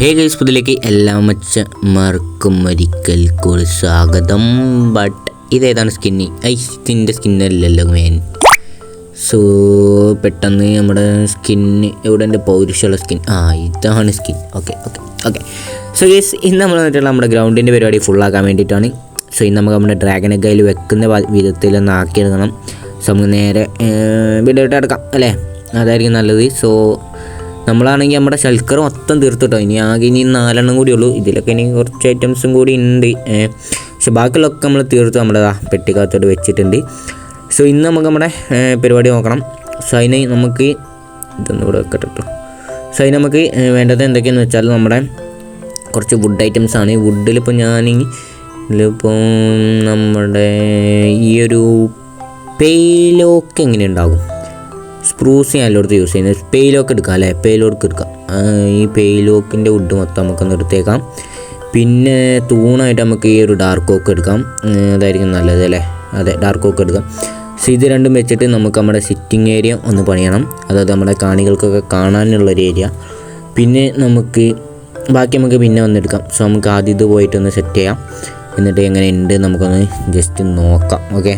Hey guys പുതിലേക്ക് എല്ലാ മച്ചമാർക്കും ഒരിക്കൽ കൂടി സ്വാഗതം. ബട്ട് ഇതേതാണ് സ്കിന്നി ഐ ഇതിന്റെ സ്കിന്നല്ലല്ലോ മേൻ സോ പെട്ടെന്ന് നമ്മുടെ സ്കിന്ന് എവിടെ എന്റെ പൗരുഷമുള്ള സ്കിൻ ആ ഇതാണ് skin okay okay okay so guys ഇന്ന് നമ്മൾ വന്നിട്ടുള്ള നമ്മുടെ ഗ്രൗണ്ടിന്റെ പരിപാടി ഫുള്ളാക്കാൻ വേണ്ടിയിട്ടാണ്. സോ ഇന്ന് നമുക്ക് നമ്മുടെ ഡ്രാഗനെ കയ്യിൽ വെക്കുന്ന വിധത്തിലൊന്ന് ആക്കിയെടുക്കണം സോ നമുക്ക് നേരെ വീഡിയോട്ട് എടുക്കാം അല്ലേ? അതായിരിക്കും നല്ലത്. സോ നമ്മളാണെങ്കിൽ നമ്മുടെ ശൽക്കർ മൊത്തം തീർത്തിട്ടോ. ഇനി ആകെ ഇനി നാലെണ്ണം കൂടി ഉള്ളൂ. ഇതിലൊക്കെ ഇനി കുറച്ച് ഐറ്റംസും കൂടി ഉണ്ട്. പക്ഷെ ബാക്കിയുള്ളതൊക്കെ നമ്മൾ തീർത്ത് നമ്മുടെ പെട്ടിക്കകത്തോട്ട് വെച്ചിട്ടുണ്ട്. സോ ഇന്ന് നമുക്ക് നമ്മുടെ പരിപാടി നോക്കണം. സോ അതിന് നമുക്ക് ഇതൊന്നും കൂടെ വെക്കട്ടെ കേട്ടോ സോ അതിന് നമുക്ക് വേണ്ടത് എന്തൊക്കെയാണെന്ന് വെച്ചാൽ നമ്മുടെ കുറച്ച് വുഡ് ഐറ്റംസ് ആണ്. വുഡിലിപ്പോൾ ഞാൻ ഇതിലിപ്പോൾ നമ്മുടെ ഈ ഒരു പേലോക്ക് എങ്ങനെ ഉണ്ടാകും? സ്പ്രൂസ് ഞാൻ എല്ലായിടത്തും യൂസ് ചെയ്യുന്നത്. പെയിലോക്ക് എടുക്കാം അല്ലേ? പെയിലോക്ക് എടുക്കാം. ഈ പെയിലോക്കിന്റെ വുഡ് മൊത്തം നമുക്കൊന്ന് എടുത്തേക്കാം. പിന്നെ തൂണായിട്ട് നമുക്ക് ഈ ഒരു ഡാർക്ക് ഓക്ക് എടുക്കാം. അതായിരിക്കും നല്ലത് അല്ലേ? അതെ ഡാർക്ക് ഓക്ക് എടുക്കാം. സോ ഇത് രണ്ടും വെച്ചിട്ട് നമുക്ക് നമ്മുടെ സിറ്റിംഗ് ഏരിയ ഒന്ന് പണിയണം. അതായത് നമ്മുടെ കാണികൾക്കൊക്കെ കാണാനുള്ളൊരു ഏരിയ പിന്നെ നമുക്ക് ബാക്കി നമുക്ക് പിന്നെ വന്നെടുക്കാം സോ നമുക്ക് ആദ്യം ഇത് പോയിട്ടൊന്ന് സെറ്റ് ചെയ്യാം. എന്നിട്ട് എങ്ങനെ ഉണ്ട് നമുക്കൊന്ന് ജസ്റ്റ് നോക്കാം. ഓക്കെ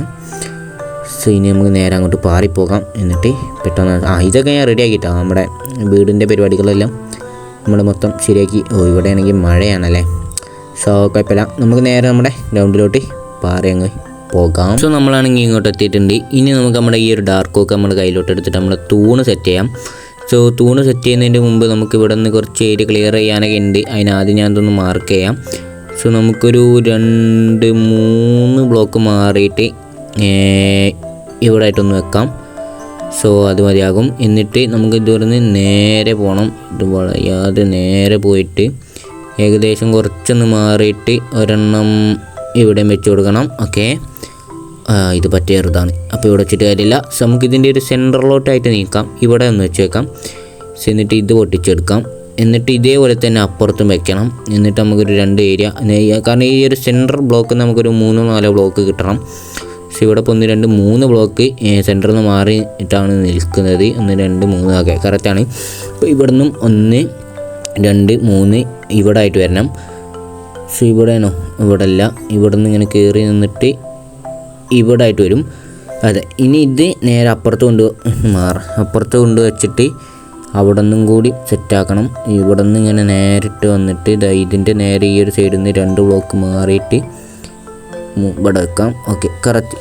സോ ഇനി നമുക്ക് നേരെ അങ്ങോട്ട് പാറിപ്പോകാം. എന്നിട്ട് പെട്ടെന്ന് ആ ഇതൊക്കെ ഞാൻ റെഡി ആക്കിയിട്ടാണ് നമ്മുടെ വീടിന്റെ പരിപാടികളെല്ലാം നമ്മൾ മൊത്തം ശരിയാക്കി. ഓ ഇവിടെ ആണെങ്കിൽ മഴയാണല്ലേ? സോ കുഴപ്പമില്ല. നമുക്ക് നേരെ നമ്മുടെ ഗ്രൗണ്ടിലോട്ട് പാറി അങ്ങ് പോകാം. സോ നമ്മളാണെങ്കിൽ ഇങ്ങോട്ട് എത്തിയിട്ടുണ്ട്. ഇനി നമുക്ക് നമ്മുടെ ഈ ഒരു ഡാർക്ക് ഒക്കെ നമ്മുടെ കയ്യിലോട്ട് എടുത്തിട്ട് നമ്മുടെ തൂണ് സെറ്റ് ചെയ്യാം. സോ തൂണ് സെറ്റ് ചെയ്യുന്നതിന് മുമ്പ് നമുക്ക് ഇവിടെ നിന്ന് കുറച്ച് ഏരിയ ക്ലിയർ ചെയ്യാനൊക്കെ ഉണ്ട്. അതിനാദ്യം ഞാൻ ഇതൊന്ന് മാർക്ക് ചെയ്യാം. സോ നമുക്കൊരു രണ്ട് മൂന്ന് ബ്ലോക്ക് മാറിയിട്ട് ഇവിടെ ആയിട്ടൊന്ന് വെക്കാം. സോ അത് മതിയാകും. എന്നിട്ട് നമുക്ക് ഇതുവരെ നേരെ പോകണം ഇതുപോലെ അത് നേരെ പോയിട്ട് ഏകദേശം കുറച്ചൊന്ന് മാറിയിട്ട് ഒരെണ്ണം ഇവിടെ വെച്ച് കൊടുക്കണം. ഓക്കെ ഇത് പറ്റിയ ചെറുതാണ്. അപ്പോൾ ഇവിടെ വെച്ചിട്ട് കാര്യമില്ല. സോ നമുക്ക് ഇതിന്റെ ഒരു സെന്ററിലോട്ടായിട്ട് നീക്കാം. ഇവിടെ ഒന്ന് വെച്ച് വെക്കാം. എന്നിട്ട് ഇത് പൊട്ടിച്ചെടുക്കാം. എന്നിട്ട് ഇതേപോലെ തന്നെ അപ്പുറത്തും വെക്കണം. എന്നിട്ട് നമുക്കൊരു രണ്ട് ഏരിയ കാരണം ഈ ഒരു സെന്റർ ബ്ലോക്ക് നമുക്കൊരു മൂന്നോ നാലോ ബ്ലോക്ക് കിട്ടണം. സോ ഇവിടെ ഇപ്പോൾ ഒന്ന് രണ്ട് മൂന്ന് ബ്ലോക്ക് സെന്ററിൽ നിന്ന് മാറിയിട്ടാണ് നിൽക്കുന്നത്. ഒന്ന് രണ്ട് മൂന്ന് ഓക്കെ കറക്റ്റാണ് അപ്പോൾ ഇവിടെ നിന്നും ഒന്ന് രണ്ട് മൂന്ന് ഇവിടെ ആയിട്ട് വരണം. പക്ഷേ ഇവിടെയാണോ? ഇവിടെ അല്ല ഇവിടെ നിന്ന് ഇങ്ങനെ കയറി നിന്നിട്ട് ഇവിടെ ആയിട്ട് വരും. അതെ ഇനി ഇത് നേരെ അപ്പുറത്ത് കൊണ്ട് മാറാം. അപ്പുറത്ത് കൊണ്ട് വെച്ചിട്ട് അവിടെ നിന്നും കൂടി സെറ്റാക്കണം ഇവിടെ നിന്ന് ഇങ്ങനെ നേരിട്ട് വന്നിട്ട് ഇതാ ഇതിന്റെ നേരെ ഈ ഒരു സൈഡിൽ നിന്ന് രണ്ട് ബ്ലോക്ക് മാറിയിട്ട് ഇവിടെ വെക്കാം. ഓക്കെ കറക്റ്റ്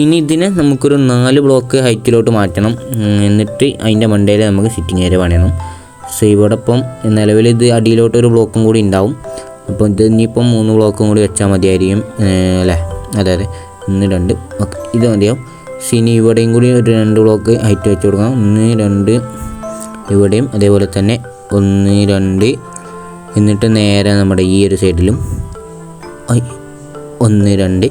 ഇനി ഇതിനെ നമുക്കൊരു നാല് ബ്ലോക്ക് ഹൈറ്റിലോട്ട് മാറ്റണം. എന്നിട്ട് അതിന്റെ മണ്ടയിൽ നമുക്ക് സിറ്റിംഗ് ഏരിയ പണിയണം. സോ ഇവിടെ ഇപ്പം നിലവിൽ ഇത് അടിയിലോട്ട് ഒരു ബ്ലോക്കും കൂടി ഉണ്ടാവും. അപ്പോൾ ഇത് ഇനിയിപ്പം മൂന്ന് ബ്ലോക്കും കൂടി വെച്ചാൽ മതിയായിരിക്കും. അല്ലേ? അതെ അതെ ഒന്ന് രണ്ട്. ഓക്കെ ഇത് മതിയാവും. സിനി ഇവിടെയും കൂടി ഒരു രണ്ട് ബ്ലോക്ക് ഹൈറ്റ് വെച്ച് കൊടുക്കാം. ഒന്ന് രണ്ട് ഇവിടെയും അതേപോലെ തന്നെ ഒന്ന് രണ്ട്. എന്നിട്ട് നേരെ നമ്മുടെ ഈ ഒരു സൈഡിലും ഒന്ന് രണ്ട്.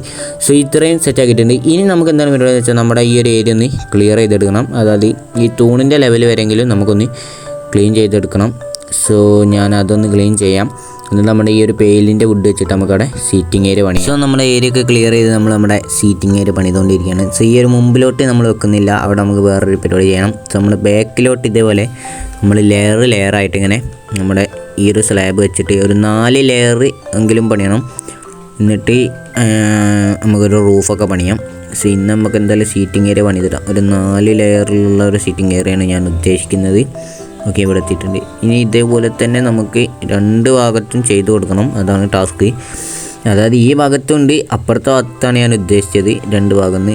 സോ ഇത്രയും സെറ്റ് ആക്കിയിട്ടുണ്ട്. ഇനി നമുക്ക് എന്താണ് വരുന്നത് വെച്ചാൽ നമ്മുടെ ഈ ഒരു ഏരിയ ഒന്ന് ക്ലിയർ ചെയ്തെടുക്കണം. അതായത് ഈ തൂണിന്റെ ലെവൽ വരെയെങ്കിലും നമുക്കൊന്ന് ക്ലീൻ ചെയ്തെടുക്കണം. സോ ഞാൻ അതൊന്ന് ക്ലീൻ ചെയ്യാം. എന്നിട്ട് നമ്മുടെ ഈ ഒരു പെയിലിന്റെ വുഡ് വെച്ചിട്ട് നമുക്കവിടെ സീറ്റിംഗ് ഏരിയ പണി സോ നമ്മുടെ ഏരിയ ഒക്കെ ക്ലിയർ ചെയ്ത് നമ്മൾ നമ്മുടെ സീറ്റിംഗ് ഏരിയ പണിതുകൊണ്ടിരിക്കുകയാണ്. സോ ഈ ഒരു മുമ്പിലോട്ട് നമ്മൾ വെക്കുന്നില്ല. അവിടെ നമുക്ക് വേറൊരു പരിപാടി ചെയ്യണം. സോ നമ്മൾ ബാക്കിലോട്ട് ഇതേപോലെ നമ്മൾ ലെയർ ലെയർ ആയിട്ട് ഇങ്ങനെ നമ്മുടെ ഈ ഒരു സ്ലാബ് വെച്ചിട്ട് ഒരു നാല് ലെയർ എങ്കിലും പണിയണം. എന്നിട്ട് നമുക്കൊരു റൂഫൊക്കെ പണിയാം. സോ ഇന്ന് നമുക്ക് എന്തായാലും സീറ്റിംഗ് ഏരിയ പണിതിടാം ഒരു നാല് ലെയറിലുള്ള ഒരു സീറ്റിംഗ് ഏരിയയാണ് ഞാൻ ഉദ്ദേശിക്കുന്നത്. ഓക്കെ ഇവിടെ എത്തിയിട്ടുണ്ട്. ഇനി ഇതേപോലെ തന്നെ നമുക്ക് രണ്ട് ഭാഗത്തും ചെയ്തു കൊടുക്കണം. അതാണ് ടാസ്ക് അതായത് ഈ ഭാഗത്തുണ്ട് അപ്പുറത്തെ ഭാഗത്താണ് ഞാൻ ഉദ്ദേശിച്ചത് രണ്ട് ഭാഗം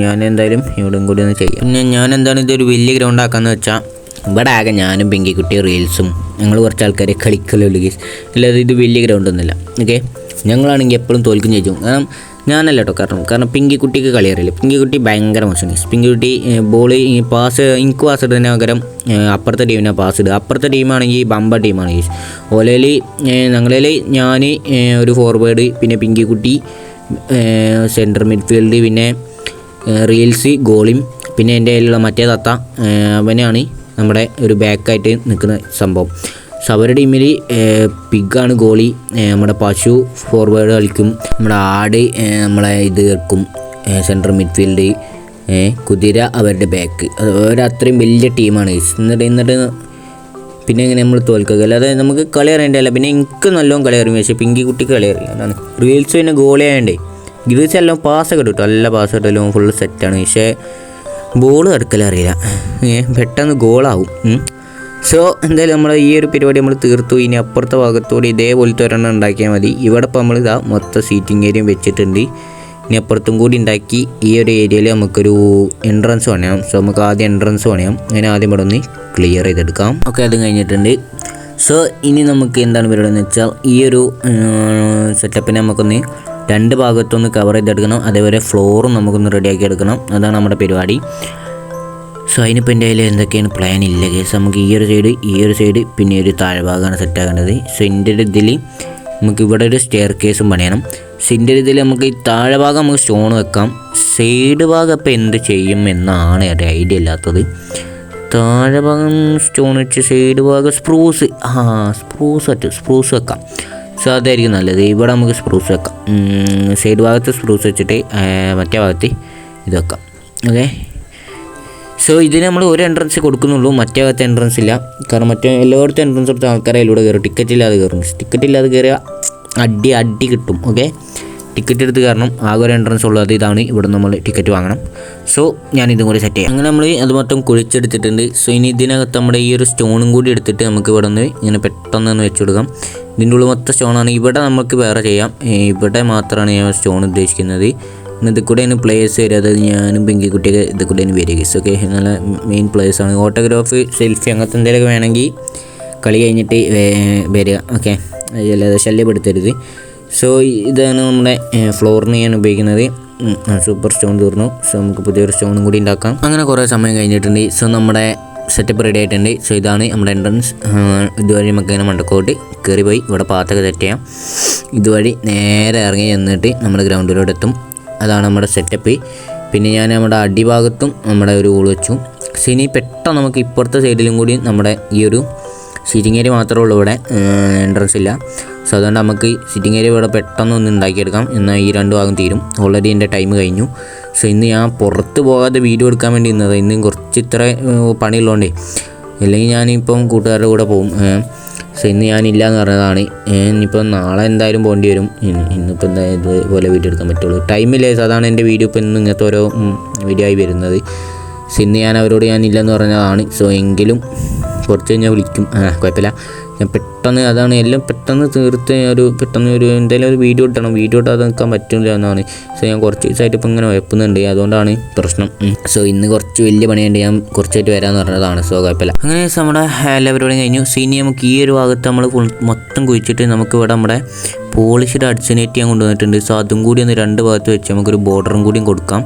ഞാൻ എന്തായാലും ഇവിടെയും കൂടി ഒന്ന് ചെയ്യാം. പിന്നെ ഞാൻ എന്താണ് ഇതൊരു വലിയ ഗ്രൗണ്ട് ആക്കാന്ന് വെച്ചാൽ ഇവിടെ ആകെ ഞാനും പിങ്കിക്കുട്ടി റീൽസും ഞങ്ങൾ കുറച്ച് ആൾക്കാരെ കളിക്കലുള്ളൂ അല്ലാതെ ഇത് വലിയ ഗ്രൗണ്ടൊന്നുമില്ല ഓക്കെ ഞങ്ങളാണെങ്കിൽ എപ്പോഴും തോൽക്കും ചോദിച്ചു കാരണം ഞാനല്ല കേട്ടോ കാരണം. കാരണം പിങ്കിക്കുട്ടിക്ക് കളി അറിയില്ല. പിങ്കിക്കുട്ടി ഭയങ്കര മോശമാണ്. പിങ്കിക്കുട്ടി ബോൾ പാസ് എനിക്ക് പാസ് ഇടുന്നതിന് പകരം അപ്പുറത്തെ ടീമിനെ പാസ് ഇടുക. അപ്പുറത്തെ ടീമാണെങ്കിൽ ബമ്പ ടീമാണ് ഗീസ് ഓലയിൽ ഞങ്ങളിൽ ഞാൻ ഒരു ഫോർവേഡ് പിന്നെ പിങ്കിക്കുട്ടി സെന്റർ മിഡ്ഫീൽഡ് പിന്നെ റീൽസ് ഗോളിയും പിന്നെ എന്റെ കയ്യിലുള്ള മറ്റേ തത്ത അവനാണ് നമ്മുടെ ഒരു ബാക്കായിട്ട് നിൽക്കുന്ന സംഭവം. അവരുടെ ടീമിൽ പിഗാണ് ഗോളി. നമ്മുടെ പശു ഫോർവേഡ് കളിക്കും. നമ്മുടെ ആട് നമ്മളെ ഇത് കേൾക്കും സെൻട്രൽ മിഡ്ഫീൽഡ് കുതിര അവരുടെ ബാക്ക് അവരത്രയും വലിയ ടീമാണ് എന്നിട്ട് എന്നിട്ട് പിന്നെ ഇങ്ങനെ നമ്മൾ തോൽക്കുക അല്ലാതെ നമുക്ക് കളി അറിയണ്ടല്ല പിന്നെ എനിക്ക് നല്ലോണം കളി അറിയും. പക്ഷേ പിങ്കി കുട്ടിക്ക് കളി അറിയാം അതാണ്. റീൽസ് പിന്നെ ഗോളി ആയതുകൊണ്ടേ ഗ്രീസ് എല്ലാം പാസ്സൊക്കെ കിട്ടും. നല്ല പാസ് കിട്ടലും ഫുൾ സെറ്റാണ് പക്ഷേ ബോൾ കിടക്കലറിയില്ല പെട്ടെന്ന് ഗോളാവും സോ എന്തായാലും നമ്മൾ ഈ ഒരു പരിപാടി നമ്മൾ തീർത്തു. ഇനി അപ്പുറത്തെ ഭാഗത്തോടെ ഇതേപോലത്തെ ഒരെണ്ണം ഉണ്ടാക്കിയാൽ മതി. ഇവിടെ ഇപ്പോൾ നമ്മൾ ഇതാ മൊത്തം സീറ്റിംഗ് ഏരിയയും വെച്ചിട്ടുണ്ട്. ഇനി അപ്പുറത്തും കൂടി ഉണ്ടാക്കി ഈ ഒരു ഏരിയയിൽ നമുക്കൊരു എൻട്രൻസ് പണിയാം. സോ നമുക്ക് ആദ്യം എൻട്രൻസ് പണിയാം. അങ്ങനെ ആദ്യം ഇവിടെ ഒന്ന് ക്ലിയർ ചെയ്തെടുക്കാം. ഓക്കെ അത് കഴിഞ്ഞിട്ടുണ്ട്. സോ ഇനി നമുക്ക് എന്താണ് പരിപാടി എന്ന് വെച്ചാൽ ഈ ഒരു സെറ്റപ്പിനെ നമുക്കൊന്ന് രണ്ട് ഭാഗത്തൊന്ന് കവർ ചെയ്തെടുക്കണം. അതേപോലെ ഫ്ലോറും നമുക്കൊന്ന് റെഡിയാക്കി എടുക്കണം. അതാണ് നമ്മുടെ പരിപാടി. സോ അതിനിപ്പോൾ എന്റെ കയ്യിൽ എന്തൊക്കെയാണ് പ്ലാൻ ഇല്ല കേസ് നമുക്ക് ഈ ഒരു സൈഡ് ഈ ഒരു സൈഡ് പിന്നെ ഒരു താഴ്ഭാഗമാണ് സെറ്റ് ആക്കേണ്ടത് സോ എന്റെ ഒരു ഇതിൽ നമുക്ക് ഇവിടെ ഒരു സ്റ്റെയർ കേസും പണിയണം. സോ എന്റെ ഒരു ഇതിൽ നമുക്ക് ഈ താഴെ ഭാഗം നമുക്ക് സ്റ്റോൺ വെക്കാം. സൈഡ് ഭാഗം അപ്പോൾ എന്ത് ചെയ്യും എന്നാണ് ഒരു ഐഡിയ ഇല്ലാത്തത്. താഴെ ഭാഗം സ്റ്റോൺ വെച്ച് സൈഡ് ഭാഗം സ്പ്രൂസ് ആ സ്പ്രൂസ് വെച്ച് സ്പ്രൂസ് വെക്കാം. സോ അതായിരിക്കും നല്ലത്. ഇവിടെ നമുക്ക് സ്പ്രൂസ് വെക്കാം. സൈഡ് ഭാഗത്ത് സ്പ്രൂസ് വെച്ചിട്ട് മറ്റേ ഭാഗത്ത് ഇത് വെക്കാം. ഓക്കെ സോ ഇതിന് നമ്മൾ ഒരു എൻട്രൻസ് കൊടുക്കുന്നുള്ളൂ. മറ്റേ ഭാഗത്ത് എൻട്രൻസ് ഇല്ല. കാരണം മറ്റേ എല്ലായിടത്തും എൻട്രൻസ് കൊടുത്ത ആൾക്കാരെ അതിലൂടെ കയറും. ടിക്കറ്റ് ഇല്ലാതെ കയറും. ടിക്കറ്റ് ഇല്ലാതെ കയറിയ അടി അടി കിട്ടും. ഓക്കെ ടിക്കറ്റ് എടുത്ത് കാരണം ആകെ ഒരു എൻട്രൻസ് ഉള്ളത് ഇതാണ്. ഇവിടെ നമ്മൾ ടിക്കറ്റ് വാങ്ങണം. സോ ഞാൻ ഇതും കൂടി സെറ്റ് ചെയ്യാം. അങ്ങനെ നമ്മൾ അത് മൊത്തം കുഴിച്ചെടുത്തിട്ടുണ്ട്. സോ ഇനി ഇതിനകത്ത് നമ്മുടെ ഈ ഒരു സ്റ്റോണും കൂടി എടുത്തിട്ട് നമുക്ക് ഇവിടെ നിന്ന് ഇങ്ങനെ പെട്ടെന്ന് ഒന്ന് വെച്ച് കൊടുക്കാം. ഇതിന്റെ ഉള്ളിൽ മൊത്തം സ്റ്റോണാണ് ഇവിടെ നമുക്ക് വേറെ ചെയ്യാം. ഇവിടെ മാത്രമാണ് ഞാൻ സ്റ്റോൺ ഉദ്ദേശിക്കുന്നത്. പിന്നെ ഇത് കൂടെയാണ് പ്ലേയേഴ്സ് വരിക. അതായത് ഞാനും പിങ്കി കുട്ടിയൊക്കെ ഇത് കൂടെയാണ് വരിക. ഓക്കെ നല്ല മെയിൻ പ്ലേയേഴ്സാണ് ഓട്ടോഗ്രാഫ് സെൽഫി അങ്ങനത്തെ എന്തെങ്കിലുമൊക്കെ വേണമെങ്കിൽ കളി കഴിഞ്ഞിട്ട് വരിക. ഓക്കെ അല്ലാതെ ശല്യപ്പെടുത്തരുത്. സോ ഇതാണ് നമ്മുടെ ഫ്ലോറിന് ഞാൻ ഉപയോഗിക്കുന്നത്. സൂപ്പർ സ്റ്റോൺ തീർന്നു. സോ നമുക്ക് പുതിയൊരു സ്റ്റോണും കൂടി ഉണ്ടാക്കാം. അങ്ങനെ കുറേ സമയം കഴിഞ്ഞിട്ടുണ്ട്. സോ നമ്മുടെ സെറ്റപ്പ് റെഡി ആയിട്ടുണ്ട്. സോ ഇതാണ് നമ്മുടെ എൻട്രൻസ് ഇതുവഴി നമുക്ക് ഇങ്ങനെ മണ്ടക്കോട്ട് കയറി പോയി ഇവിടെ പാത്തൊക്കെ തെറ്റിയാം ഇതുവഴി നേരെ ഇറങ്ങി ചെന്നിട്ട് നമ്മുടെ ഗ്രൗണ്ടിലോട്ട് എത്തും. അതാണ് നമ്മുടെ സെറ്റപ്പ് പിന്നെ ഞാൻ നമ്മുടെ അടിഭാഗത്തും നമ്മുടെ ഒരു ഊൾ വെച്ചു. സിനി ഇനി പെട്ടെന്ന് നമുക്ക് ഇപ്പുറത്തെ സൈഡിലും കൂടി നമ്മുടെ ഈ ഒരു സിറ്റിംഗ് ഏരിയ മാത്രമേ ഉള്ളൂ ഇവിടെ എൻട്രൻസ് ഇല്ല. സോ അതുകൊണ്ട് നമുക്ക് സിറ്റിംഗ് ഏരിയ ഇവിടെ പെട്ടെന്ന് ഒന്ന് ഉണ്ടാക്കിയെടുക്കാം. എന്നാൽ ഈ രണ്ട് ഭാഗം തീരും. ഓൾറെഡി എന്റെ ടൈം കഴിഞ്ഞു. സോ ഇന്ന് ഞാൻ പുറത്ത് പോകാതെ വീഡിയോ എടുക്കാൻ വേണ്ടി ഇന്നത് ഇന്നും കുറച്ച് ഇത്ര പണിയുള്ളതുകൊണ്ടേ. അല്ലെങ്കിൽ ഞാനിപ്പം കൂട്ടുകാരുടെ കൂടെ പോകും. സോ ഇന്ന് ഞാനില്ല എന്ന് പറഞ്ഞതാണ് ഇനിയിപ്പോൾ നാളെ എന്തായാലും പോകേണ്ടി വരും. ഇനി ഇന്നിപ്പോൾ എന്താ ഇതുപോലെ വീഡിയോ എടുക്കാൻ പറ്റുള്ളൂ. ടൈമില്ലേ അതാണ് എന്റെ വീഡിയോ ഇപ്പോൾ ഇന്ന് ഇങ്ങനത്തെ ഓരോ വീഡിയോ ആയി വരുന്നത്. സോ ഇന്ന് ഞാൻ അവരോട് ഞാനില്ലെന്ന് പറഞ്ഞതാണ്. സോ എങ്കിലും കുറച്ച് കഴിഞ്ഞാൽ വിളിക്കും. കുഴപ്പമില്ല. പെട്ടെന്ന് അതാണ് എല്ലാം പെട്ടെന്ന് തീർത്ത് ഒരു പെട്ടെന്ന് ഒരു എന്തായാലും ഒരു വീഡിയോ ഇട്ടണം വീഡിയോ ഇട്ടാതെ നിൽക്കാൻ പറ്റില്ല എന്നാണ്. സോ ഞാൻ കുറച്ച് ദിവസമായിട്ട് ഇപ്പോൾ ഇങ്ങനെ വയപ്പുന്നുണ്ട് അതുകൊണ്ടാണ് പ്രശ്നം. സോ ഇന്ന് കുറച്ച് വലിയ പണിയുണ്ട്. ഞാൻ കുറച്ചായിട്ട് വരാമെന്ന് പറഞ്ഞതാണ്. സോ കുഴപ്പമില്ല. അങ്ങനെ നമ്മുടെ എല്ലാ പരിപാടിയും കഴിഞ്ഞു. സോ ഇനി നമുക്ക് ഈ ഒരു ഭാഗത്ത് നമ്മൾ മൊത്തം കുഴിച്ചിട്ട് നമുക്ക് ഇവിടെ നമ്മുടെ പോളിഷ്ഡ് അഡ്സിനേറ്റ് ഞാൻ കൊണ്ടുവന്നിട്ടുണ്ട്. സോ അതും കൂടി ഒന്ന് രണ്ട് ഭാഗത്ത് വെച്ച് നമുക്കൊരു ബോർഡറും കൂടിയും കൊടുക്കാം.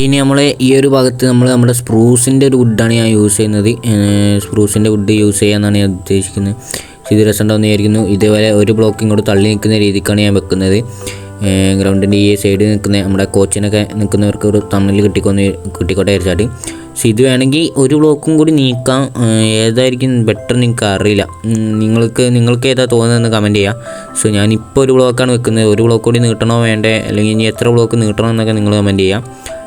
ഓക്കെ ഇനി നമ്മൾ ഈ ഒരു ഭാഗത്ത് നമ്മൾ നമ്മുടെ സ്പ്രൂസിന്റെ ഒരു വുഡാണ് ഞാൻ യൂസ് ചെയ്യുന്നത്. സ്പ്രൂസിന്റെ വുഡ് യൂസ് ചെയ്യാമെന്നാണ് ഞാൻ ഉദ്ദേശിക്കുന്നത്. ഇത് രസമുണ്ടാവുന്ന വിചാരിക്കുന്നു. ഇതേപോലെ ഒരു ബ്ലോക്ക് ഇങ്ങോട്ട് തള്ളി നിൽക്കുന്ന രീതിക്കാണ് ഞാൻ വെക്കുന്നത്. ഗ്രൗണ്ടിന്റെ ഈ സൈഡിൽ നിൽക്കുന്ന നമ്മുടെ കോച്ചിനൊക്കെ നിൽക്കുന്നവർക്ക് ഒരു തമ്മിൽ കിട്ടിക്കൊന്ന് കിട്ടിക്കോട്ടെ വിചാരിച്ചാട്ട്. പക്ഷെ ഇത് വേണമെങ്കിൽ ഒരു ബ്ലോക്കും കൂടി നീക്കാം. ഏതായിരിക്കും ബെറ്റർ നിങ്ങൾക്ക് അറിയില്ല. നിങ്ങൾക്ക് നിങ്ങൾക്ക് ഏതാ തോന്നുന്നതെന്ന് കമന്റ് ചെയ്യുക സോ ഞാനിപ്പോൾ ഒരു ബ്ലോക്കാണ് വെക്കുന്നത്. ഒരു ബ്ലോക്ക് കൂടി നീട്ടണോ വേണ്ടേ? അല്ലെങ്കിൽ ഇനി എത്ര ബ്ലോക്ക് നീട്ടണോ എന്നൊക്കെ നിങ്ങൾ കമന്റ് ചെയ്യാം. ഇഷ് ഇഷ് ഇഷ്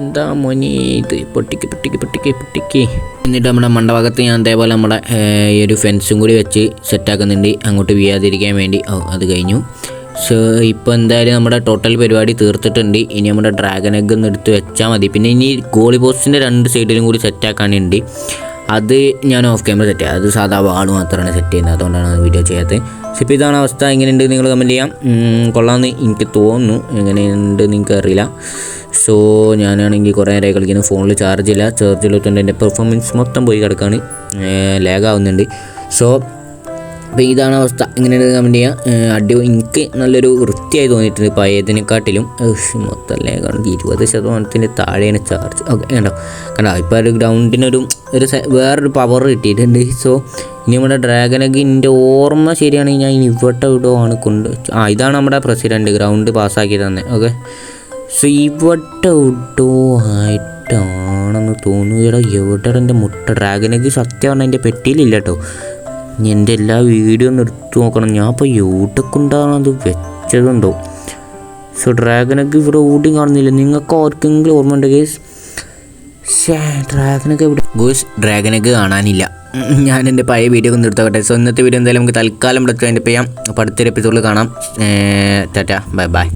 എന്താ മോനെ ഇത്? പൊട്ടിക്ക് പൊട്ടിക്ക് പൊട്ടിക്ക് പൊട്ടിക്ക്. എന്നിട്ട് നമ്മുടെ മണ്ടഭാഗത്ത് ഞാൻ അതേപോലെ നമ്മുടെ ഈ ഒരു ഫെൻസും കൂടി വെച്ച് സെറ്റാക്കുന്നുണ്ട് അങ്ങോട്ട് വീഴാതിരിക്കാൻ വേണ്ടി. ഓ അത് കഴിഞ്ഞു. സോ ഇപ്പോൾ എന്തായാലും നമ്മുടെ ടോട്ടൽ പരിപാടി തീർത്തിട്ടുണ്ട്. ഇനി നമ്മുടെ ഡ്രാഗൺ എഗ് ഒന്ന് എടുത്ത് വെച്ചാൽ മതി. പിന്നെ ഇനി ഗോളി പോസ്റ്റിന്റെ രണ്ട് സൈഡിലും കൂടി സെറ്റാക്കാനുണ്ട് അത് ഞാൻ ഓഫ് ക്യാമറ സെറ്റ് ചെയ്യാം. അത് സാധാ വാൾ മാത്രമാണ് സെറ്റ് ചെയ്യുന്നത്. അതുകൊണ്ടാണ് വീഡിയോ ചെയ്യാത്തത്. പക്ഷേ ഇപ്പോൾ അവസ്ഥ. എങ്ങനെയുണ്ട് നിങ്ങൾ കമന്റ് ചെയ്യാം. കൊള്ളാമെന്ന് എനിക്ക് തോന്നുന്നു. എങ്ങനെയുണ്ട് നിങ്ങൾക്ക് അറിയില്ല. സോ ഞാനാണെങ്കിൽ കുറേ നേരമായി കളിക്കുന്നു. ഫോണിൽ ചാർജ് ഇല്ല. ചാർജ് ഇല്ലാത്തതുകൊണ്ട് എന്റെ പെർഫോമൻസ് മൊത്തം പോയി കിടക്കാണ്. ലാഗ് ആവുന്നുണ്ട്. സോ അപ്പോൾ ഇതാണ് അവസ്ഥ. ഇങ്ങനെയാണ് കമന്റ് ചെയ്യുക അടി എനിക്ക് നല്ലൊരു വൃത്തിയായി തോന്നിയിട്ടുണ്ട് പഴയതിനെക്കാട്ടിലും. മൊത്തമല്ലേ കാരണം ഇരുപത് ശതമാനത്തിന്റെ താഴെയാണ് ചാർജ് ഓക്കെ കണ്ടോ? കണ്ടോ ഇപ്പോൾ ഒരു ഗ്രൗണ്ടിനൊരു ഒരു വേറൊരു പവർ കിട്ടിയിട്ടുണ്ട്. സോ ഇനി നമ്മുടെ ഡ്രാഗനൊക്കെ എന്റെ ഓർമ്മ ശരിയാണെങ്കിൽ ഞാൻ ഇനി ഇവിടെ ഇവിടെ ആണ് കൊണ്ട് ആ ഇതാണ് നമ്മുടെ പ്രസിഡന്റ് ഗ്രൗണ്ട് പാസ്സാക്കി തന്നെ ഓക്കെ സോ ഇവിടെ ഇവിടോ ആയിട്ടാണെന്ന് തോന്നുകയുടെ എവിടെ എന്റെ മുട്ട? ഡ്രാഗനൊക്കെ സത്യം പറഞ്ഞാൽ എന്റെ പെട്ടിയിലില്ല കേട്ടോ എന്റെ എല്ലാ വീഡിയോ ഒന്ന് എടുത്തു നോക്കണം. ഞാൻ ഇപ്പോൾ അത് വെച്ചതുണ്ടോ? സോ ഡ്രാഗനൊക്കെ ഇവിടെ ഓടി കാണുന്നില്ല? നിങ്ങൾക്ക് ആർക്കെങ്കിലും ഓർമ്മ ഉണ്ട് ഗേസ് ഷേ ഡ്രാഗനൊക്കെ ഇവിടെ ഗോസ് ഡ്രാഗനൊക്കെ കാണാനില്ല. ഞാൻ എന്റെ പഴയ വീഡിയോ ഒന്ന് എടുത്തോട്ടെ. സോ ഇന്നത്തെ വീഡിയോ എന്തായാലും നമുക്ക് തൽക്കാലം ഇവിടെ ചെയ്യാം അപ്പോൾ അടുത്തൊരു എപ്പിസോഡിൽ കാണാം. ടാറ്റ. Bye bye